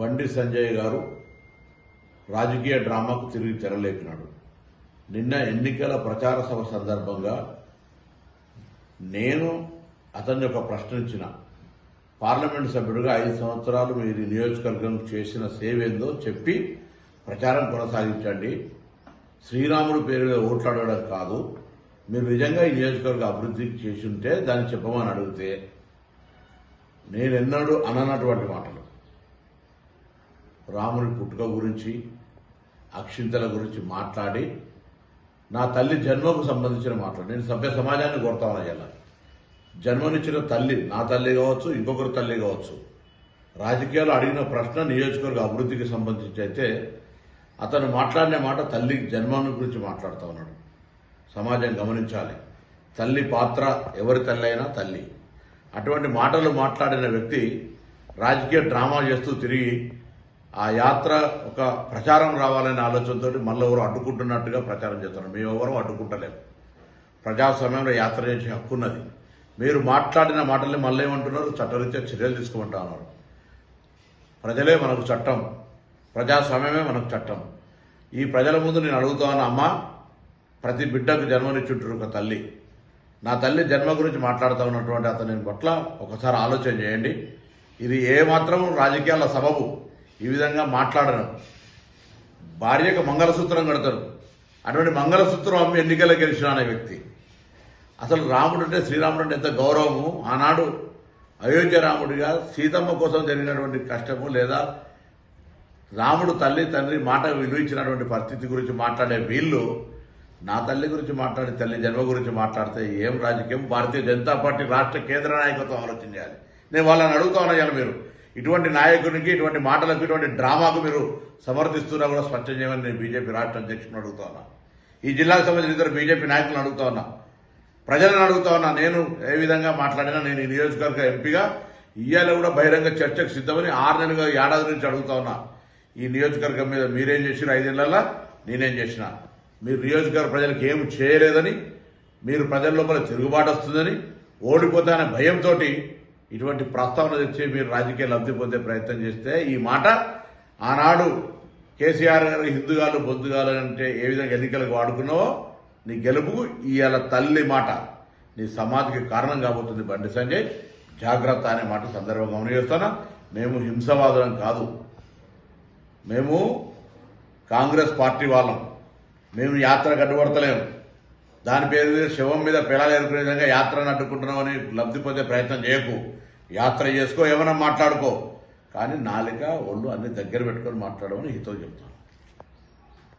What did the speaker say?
బండి సంజయ్ గారు రాజకీయ డ్రామాకు తిరిగి తెరలేపినాడు. నిన్న ఎన్నికల ప్రచార సభ సందర్భంగా నేను అతన్ని ఒక ప్రశ్నించిన. పార్లమెంట్ సభ్యుడిగా ఐదు సంవత్సరాలు మీరు నియోజకవర్గం చేసిన సేవేందో చెప్పి ప్రచారం కొనసాగించండి. శ్రీరాముడు పేరు మీద కాదు. మీరు నిజంగా ఈ నియోజకవర్గ అభివృద్ధికి చేసి ఉంటే దాన్ని చెప్పమని అడిగితే నేనెన్నడూ అననటువంటి మాటలు. రాముని పుట్టుక గురించి అక్షింతల గురించి మాట్లాడి నా తల్లి జన్మకు సంబంధించిన మాటలు నేను సభ్య సమాజాన్ని కోరుతాను ఇలా జన్మనిచ్చిన తల్లి నా తల్లి కావచ్చు ఇంకొకరి తల్లి కావచ్చు రాజకీయాలు అడిగిన ప్రశ్న నియోజకవర్గ అభివృద్ధికి సంబంధించి అయితే అతను మాట్లాడిన మాట తల్లి జన్మాన్ని గురించి మాట్లాడుతూ ఉన్నాడు. సమాజం గమనించాలి. తల్లి పాత్ర ఎవరి తల్లి అయినా తల్లి. అటువంటి మాటలు మాట్లాడిన వ్యక్తి రాజకీయ డ్రామా చేస్తూ తిరిగి ఆ యాత్ర ఒక ప్రచారం రావాలనే ఆలోచనతో మళ్ళీ ఎవరు అడ్డుకుంటున్నట్టుగా ప్రచారం చేస్తున్నారు. మేము ఎవరు అడ్డుకుంటలేము. ప్రజాస్వామ్యంలో యాత్ర చేసే హక్కు ఉన్నది. మీరు మాట్లాడిన మాటల్ని మళ్ళీ ఏమంటున్నారు? చట్టరీత్యా చర్యలు తీసుకుంటా ఉన్నారు. ప్రజలే మనకు చట్టం. ప్రజాస్వామ్యమే మనకు చట్టం. ఈ ప్రజల ముందు నేను అడుగుతాను అమ్మ ప్రతి బిడ్డకు జన్మనిచ్చుంటారు ఒక తల్లి. నా తల్లి జన్మ గురించి మాట్లాడుతూ ఉన్నటువంటి అతని పట్ల ఒకసారి ఆలోచన చేయండి. ఇది ఏ మాత్రం రాజకీయాల సబబు. ఈ విధంగా మాట్లాడడం భార్యకు మంగళసూత్రం కడతారు. అటువంటి మంగళసూత్రం అమ్మి ఎన్నికల్లో గెలిచిన అనే వ్యక్తి. అసలు రాముడు అంటే శ్రీరాముడు అంటే ఎంత గౌరవము? ఆనాడు అయోధ్య రాముడిగా సీతమ్మ కోసం జరిగినటువంటి కష్టము లేదా రాముడు తల్లి తండ్రి మాట విలువించినటువంటి పరిస్థితి గురించి మాట్లాడే వీళ్ళు నా తల్లి గురించి మాట్లాడి తల్లి జన్మ గురించి మాట్లాడితే ఏం రాజకీయం? భారతీయ జనతా పార్టీ రాష్ట్ర కేంద్ర నాయకత్వం ఆలోచన చేయాలి. నేను వాళ్ళని అడుగుతా ఉన్నాను మీరు. ఇటువంటి నాయకునికి ఇటువంటి మాటలకు ఇటువంటి డ్రామాకు మీరు సమర్థిస్తున్నా కూడా స్పష్టం చేయమని నేను బీజేపీ రాష్ట్ర అధ్యక్షుని అడుగుతా ఉన్నా. ఈ జిల్లాకు సంబంధించిన ఇద్దరు బీజేపీ నాయకులను అడుగుతా ఉన్నా. ప్రజలను అడుగుతా ఉన్నా. నేను ఏ విధంగా మాట్లాడినా నేను ఈ నియోజకవర్గ ఎంపీగా ఇయ్యాలో కూడా బహిరంగ చర్చకు సిద్ధమని ఆరు నెలలుగా ఏడాది నుంచి అడుగుతా ఉన్నా. ఈ నియోజకవర్గం మీద మీరేం చేసిన ఐదేళ్ళలో నేనేం చేసిన. మీరు నియోజకవర్గ ప్రజలకు ఏం చేయలేదని మీరు ప్రజల లోపల తిరుగుబాటు వస్తుందని ఓడిపోతానే భయంతో ఇటువంటి ప్రస్తావన తెచ్చి మీరు రాజకీయ లబ్ధి పొందే ప్రయత్నం చేస్తే ఈ మాట ఆనాడు కేసీఆర్ గారు హిందుగాలు బొద్దుగాలు అంటే ఏ విధంగా ఎన్నికలకు వాడుకున్నావో నీ గెలుపుకు ఇవాళ తల్లి మాట. నీ సమాధికి కారణం కాబోతుంది బండి సంజయ్. జాగ్రత్త అనే మాట సందర్భంగా గమనిస్తాను మేము హింసవాదులం కాదు. మేము కాంగ్రెస్ పార్టీ వాళ్ళం. మేము యాత్ర కట్టుబడతలేము దాని పేరు శవం మీద పిల్లలు ఏరుకునే విధంగా యాత్రను అడ్డుకుంటున్నామని లబ్ధి పొందే ప్రయత్నం చేయకు. యాత్ర చేసుకో ఏమైనా మాట్లాడుకో. కానీ నాలిక ఒళ్ళు అన్ని దగ్గర పెట్టుకొని మాట్లాడమని హితో చెప్తాను